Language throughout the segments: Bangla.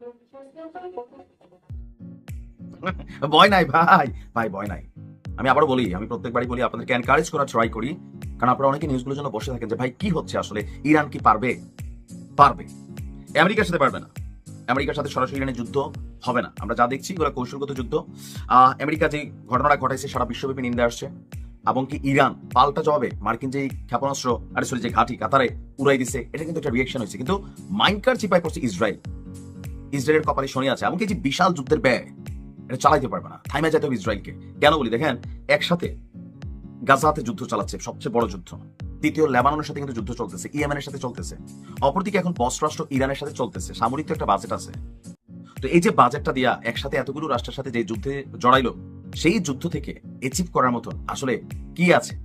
ভয় নাই ভাই। ভাই, ভয় নাই। আমি আবার বলি, আমি প্রত্যেকবারই বলি, আপনাদেরকে এনকারেজ করার ট্রাই করি। কারণ আপনারা অনেকে নিউজগুলোর জন্য বসে থাকেন যে, ভাই, কি হচ্ছে আসলে? ইরান কি পারবে? পারবে। আমেরিকার সাথে পারবে না। আমেরিকার সাথে সরাসরি ইরানের যুদ্ধ হবে না। আমরা যা দেখছি, ওরা কৌশলগত যুদ্ধ। আমেরিকা যে ঘটনাটা ঘটাইছে, সারা বিশ্বব্যাপী নিন্দা আসছে। এবং কি ইরান পাল্টা জবাবে মার্কিন যে ক্ষেপণাস্ত্র, আরে সরি যে ঘাঁটি কাতারে উড়াই দিছে, এটা কিন্তু একটা রিয়েকশন হয়েছে। কিন্তু মাইনকার চিপাই করছে ইসরায়েল। ইসরায়েলের কপালে শনি আছে। এমনকি যে বিশাল যুদ্ধের ব্যয়, এটা চালাইতে পারবে না। থাইমা যেতে হবে ইসরায়েলকে। কেন বলি? দেখেন, একসাথে গাজাতে যুদ্ধ চালাচ্ছে সবচেয়ে বড় যুদ্ধ। দ্বিতীয় লেবাননের সাথে কিন্তু যুদ্ধ চলতেছে, ইয়েমেনের সাথে চলতেছে। অপরদিকে এখন বস ইরানের সাথে চলতেছে। সামরিক তো একটা বাজেট আছে। তো এই যে বাজেটটা দিয়া একসাথে এতগুলো রাষ্ট্রের সাথে যে যুদ্ধে জড়াইলো, সেই যুদ্ধ থেকে অ্যাচিভ করার মতন আসলে কি আছে?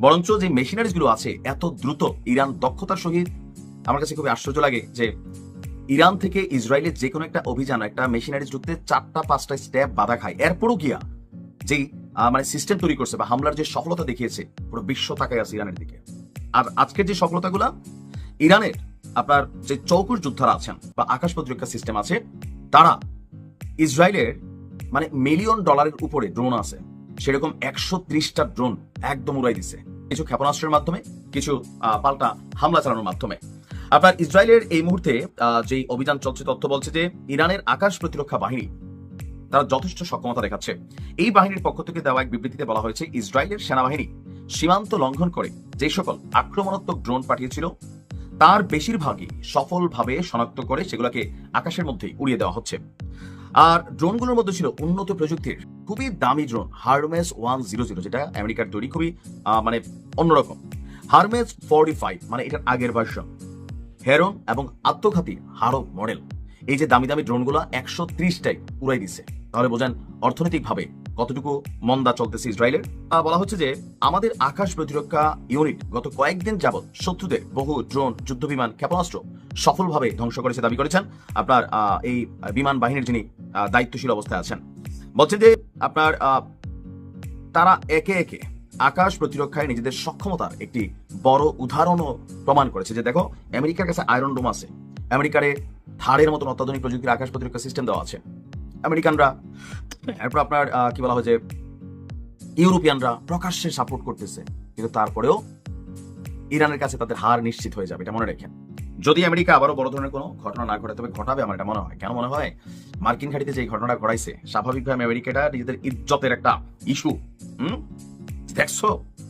বরঞ্চ যে মেশিনারিজগুলো আছে, এত দ্রুত ইরান দক্ষতার সহিত, আমার কাছে খুবই আশ্চর্য লাগে যে ইরান থেকে ইসরায়েলের যে কোনো একটা অভিযান, একটা মেশিনারি ঢুকতে চারটা, পাঁচটা স্টেপ বাধা খায়। এরপরও গিয়া যেই মানে সিস্টেম তৈরি করছে বা হামলার যে সফলতা দেখিয়েছে, পুরো বিশ্ব তাকায় আছে ইরানের দিকে। আর আজকের যে সফলতাগুলা, ইরানের আপনার যে চৌকুশ যোদ্ধারা আছেন বা আকাশ প্রতিরক্ষা সিস্টেম আছে, তারা ইসরায়েলের মানে মিলিয়ন ডলারের উপরে ড্রোন আছে। সেরকম একশো ত্রিশটা ড্রোন একদম উড়াই দিছে। কিছু ক্ষেপণাস্ত্রের মাধ্যমে, কিছু পাল্টা হামলা চালানোর মাধ্যমে। আপনার ইসরায়েলের এই মুহূর্তে যে অভিযান চলছে, তথ্য বলছে যে ইরানের আকাশ প্রতিরক্ষা বাহিনী তারা যথেষ্ট সক্ষমতা দেখাচ্ছে। এই বাহিনীর পক্ষ থেকে দেওয়া এক বিবৃতিতে বলা হয়েছে, ইসরায়েলের সেনাবাহিনী সীমান্ত লঙ্ঘন করে যে সকল আক্রমণাত্মক ড্রোন পাঠিয়েছিল, তার বেশিরভাগই সফলভাবে শনাক্ত করে সেগুলোকে আকাশের মধ্যেই উড়িয়ে দেওয়া হচ্ছে। আর ড্রোনগুলোর মধ্যে ছিল উন্নত প্রযুক্তির খুবই দামি drone, Hermes one zero zero, যেটা আমেরিকার তৈরি খুবই মানে অন্যরকম। হারমেস ফোরটি ফাইভ মানে এটার আগের ভার্সন। হেরন এবং আত্মঘাতী হারো মডেল। এই যে দামি দামি ড্রোনগুলো একশো ত্রিশটাই উড়াই দিছে তাহলে বোঝেন অর্থনৈতিকভাবে কতটুকু মন্দা চলতেছে ইসরায়েলের? বলা হচ্ছে যে আমাদের আকাশ প্রতিরক্ষা ইউনিট গত কয়েকদিন যাবৎ শত্রুদের বহু ড্রোন যুদ্ধ বিমান ক্ষেপণাস্ত্র সফলভাবে ধ্বংস করেছে দাবি করেছেন আপনার এই বিমান বাহিনীর যিনি দায়িত্বশীল অবস্থায় আছেন। বলছেন যে আপনার তারা একে একে আকাশ প্রতিরক্ষায় নিজেদের সক্ষমতার একটি বড় উদাহরণও প্রমাণ করেছে যে দেখো, আমেরিকার কাছে আয়রন ডোম আছে। আমেরিকারে থারের মতন অত্যাধুনিক প্রযুক্তির আকাশ প্রতিরক্ষা সিস্টেম দেওয়া আছে। আমেরিকানরা, এরপর আপনার কি বলা হয় যে, ইউরোপিয়ানরা প্রকাশ্যে সাপোর্ট করতেছে। কিন্তু তারপরেও ইরানের কাছে তাদের হার নিশ্চিত হয়ে যাবে, এটা মনে রাখেন। যদি আমেরিকা আবারও বড় ধরনের কোনো ঘটনা না ঘটে তবে ঘটাবে আমার এটা মনে হয়। কেন মনে হয়? মার্কিন ঘাটিতে যে ঘটনাটা ঘটাইছে, স্বাভাবিকভাবে আমেরিকাটা নিজেদের ইজ্জতের একটা ইস্যু হুম? দেখছ?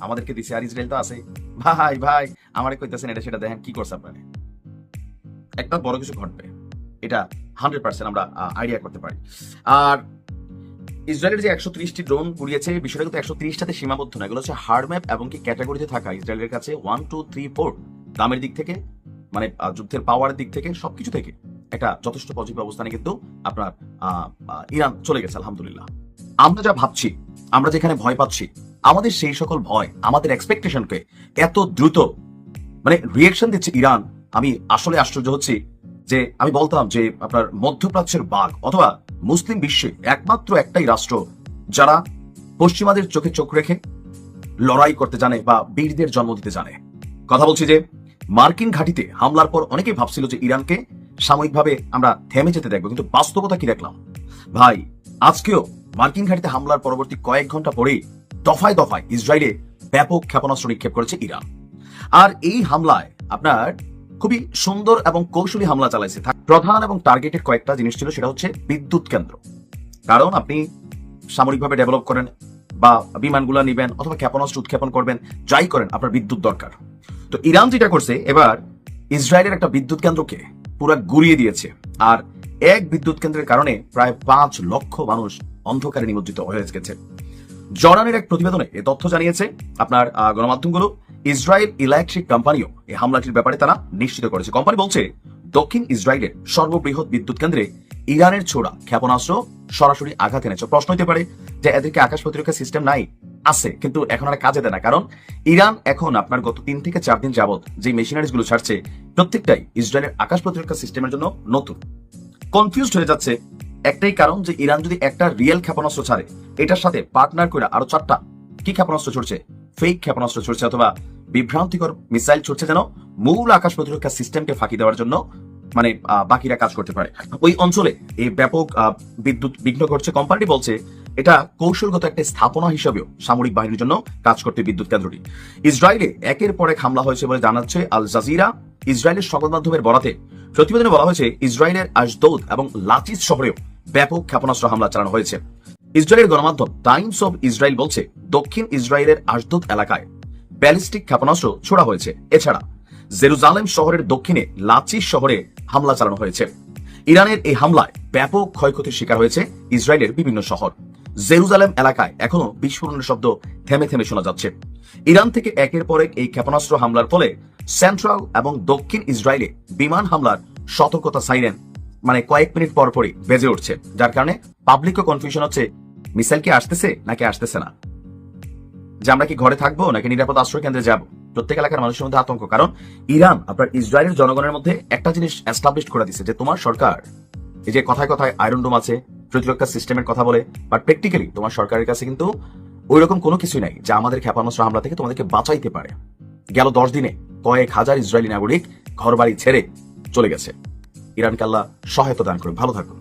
আমাদেরকে দিছে আর ইসরায়েল তো আছে। ভাই ভাই, আমারে কইতেছেন এটা, সেটা দেখেন, কি করছে আপনারা? একটা বড় কিছু ঘটবে। এটা হান্ড্রেড পার্সেন্ট আমরা আইডিয়া করতে পারি। আর ইসরায়েলের যে একশো ত্রিশটি ড্রোন উড়িয়েছে বিষয়টা কিন্তু একশো ত্রিশটাতে সীমাবদ্ধ না। এগুলো হচ্ছে হার্ড ম্যাপ এবং কি ক্যাটাগরিতে থাকা। ইসরায়েলের কাছে ওয়ান টু থ্রি ফোর দামের দিক থেকে মানে যুদ্ধের পাওয়ারের দিক থেকে, সবকিছু থেকে একটা যথেষ্ট পজিটিভ অবস্থানে কিন্তু আপনার ইরান চলে গেছে, আলহামদুলিল্লাহ। আমরা যা ভাবছি, আমরা যেখানে ভয় পাচ্ছি আমাদের সেই সকল ভয়, আমাদের এক্সপেকটেশনকে এত দ্রুত মানে রিয়েকশন দিচ্ছে ইরান। আমি আসলে আশ্চর্য হচ্ছি যে আমি বলতাম যে আপনার মধ্যপ্রাচ্যের বাঘ অথবা মুসলিম বিশ্বে একমাত্র একটাই রাষ্ট্র যারা পশ্চিমাদের চোখে চোখ রেখে লড়াই করতে জানে বা বীরদের জন্ম দিতে জানে। কথা বলছি যে মার্কিন ঘাঁটিতে হামলার পর অনেকেই ভাবছিল যে ইরানকে সাময়িকভাবে আমরা থেমে যেতে দেখব, কিন্তু বাস্তবতা কি দেখলাম? ভাই, আজকেও মার্কিন ঘাঁটিতে হামলার পরবর্তী কয়েক ঘণ্টা পরেই দফায় দফায় ইসরায়েলে ব্যাপক ক্ষেপণাস্ত্র নিক্ষেপ করেছে ইরান। আর এই হামলায় আপনার খুবই সুন্দর এবং কৌশলী হামলা চালাইছে। প্রধান এবং টার্গেটেড কয়েকটা জিনিস ছিল, সেটা হচ্ছে বিদ্যুৎ কেন্দ্র। কারণ আপনি সামরিকভাবে ডেভেলপ করেন বা বিমানগুলো নিবেন অথবা ক্ষেপণাস্ত্র উৎক্ষেপণ করবেন, যাই করেন, আপনার বিদ্যুৎ দরকার। তো ইরান যেটা করছে, এবার ইসরায়েলের একটা বিদ্যুৎ কেন্দ্রকে পুরো গুড়িয়ে দিয়েছে। আর এক বিদ্যুৎ কেন্দ্রের কারণে প্রায় পাঁচ লক্ষ মানুষ অন্ধকারে নিমজ্জিত হয়ে গেছে। জর্ডানের এক প্রতিবেদনে এ তথ্য জানিয়েছে, আপনার গণমাধ্যমগুলো, ইসরায়েল ইলেকট্রিক কোম্পানিও এই হামলাটির ব্যাপারে তারা নিশ্চিত করেছে। কোম্পানি বলছে, দক্ষিণ ইসরায়েলের সর্ববৃহৎ বিদ্যুৎ কেন্দ্রে ইরানের ছোড়া ক্ষেপণাস্ত্র সরাসরি আঘাত এনেছে। প্রশ্ন হতে পারে যে এদেরকে আকাশ প্রতিরক্ষা সিস্টেম নাই, আছে, কিন্তু এখন আর কাজে দেয় না। কারণ ইরান এখন আপনার গত তিন থেকে চার দিন যাবত যে মেশিনারিজগুলো ছাড়ছে, প্রত্যেকটাই ইসরায়েলের আকাশ প্রতিরক্ষা সিস্টেমের জন্য নতুন। কনফিউজড হয়ে যাচ্ছে একটাই কারণ যে ইরান যদি একটা রিয়েল ক্ষেপণাস্ত্র ছাড়ে, এটার সাথে পার্টনার করে আরও চারটা কি ক্ষেপণাস্ত্র ছড়ছে? ফেক ক্ষেপণাস্ত্র ছড়ছে অথবা বিভ্রান্তিকর মিসাইল ছড়ছে যেন মূল আকাশ প্রতিরক্ষা সিস্টেমকে ফাঁকি দেওয়ার জন্য মানে বাকিরা কাজ করতে পারে। ওই অঞ্চলে এই ব্যাপক বিদ্যুৎ বিঘ্ন ঘটছে। কোম্পানিটি বলছে, এটা কৌশলগত একটা স্থাপনা হিসেবেও সামরিক বাহিনীর জন্য কাজ করতে বিদ্যুৎ কেন্দ্রটি। ইসরায়েলে একের পর এক হামলা হয়েছে বলে জানাচ্ছে আল জাজিরা। ইসরায়েলের সংবাদ মাধ্যমের বরাতে প্রতিবেদনে বলা হয়েছে, ইসরায়েলের আশদৌদ এবং লাচিস শহরেও ব্যাপক ক্ষেপণাস্ত্র হামলা চালানো হয়েছে। ইসরায়েলের গণমাধ্যম টাইমস অব ইসরায়েল বলছে, দক্ষিণ ইসরায়েলের আশদৌদ এলাকায় ব্যালিস্টিক ক্ষেপণাস্ত্র ছোড়া হয়েছে। এছাড়া, জেরুজালেম শহরের দক্ষিণে লাচিস শহরে হামলা চালানো হয়েছে। ইরানের এই হামলায় ব্যাপক ক্ষয়ক্ষতির শিকার হয়েছে ইসরায়েলের বিভিন্ন শহর। জেরুজালেম এলাকায় এখনও বিস্ফোরণের শব্দ থেমে থেমে শোনা যাচ্ছে। ইরান থেকে একের পর এক এই ক্ষেপণাস্ত্র হামলার ফলে সেন্ট্রাল এবং দক্ষিণ ইসরায়েলে বিমান হামলার সতর্কতা সাইরেন। মানে কয়েক মিনিট পর পরই বেজে উঠছে, যার কারণে পাবলিকও কনফিউশন হচ্ছে, মিসাইল কি আসতেছে নাকি আসতেছে না? যে আমরা কি ঘরে থাকব নাকি নিরাপদ আশ্রয় কেন্দ্রে যাব? প্রত্যেক এলাকার মানুষের মধ্যে আতঙ্ক, কারণ ইরান, আপনার ইসরায়েলের জনগণের মধ্যে একটা জিনিস এস্টাবলিশ করে দিচ্ছে যে তোমার সরকার, এই যে কথায় কথায় আয়রন ডোম আছে, প্রতিরক্ষা সিস্টেমের কথা বলে বাট প্র্যাকটিক্যালি তোমার সরকারের কাছে কিন্তু ওই রকম কোনো কিছুই নাই, যা আমাদের ক্ষেপণাস্ত্র হামলা থেকে তোমাদেরকে বাঁচাইতে পারে। গেল দশ দিনে কয়েক হাজার ইসরায়েলি নাগরিক ঘর বাড়ি ছেড়ে চলে গেছে। ইরানকে আল্লাহ সহায়তা দান করুন ভালো থাকুন।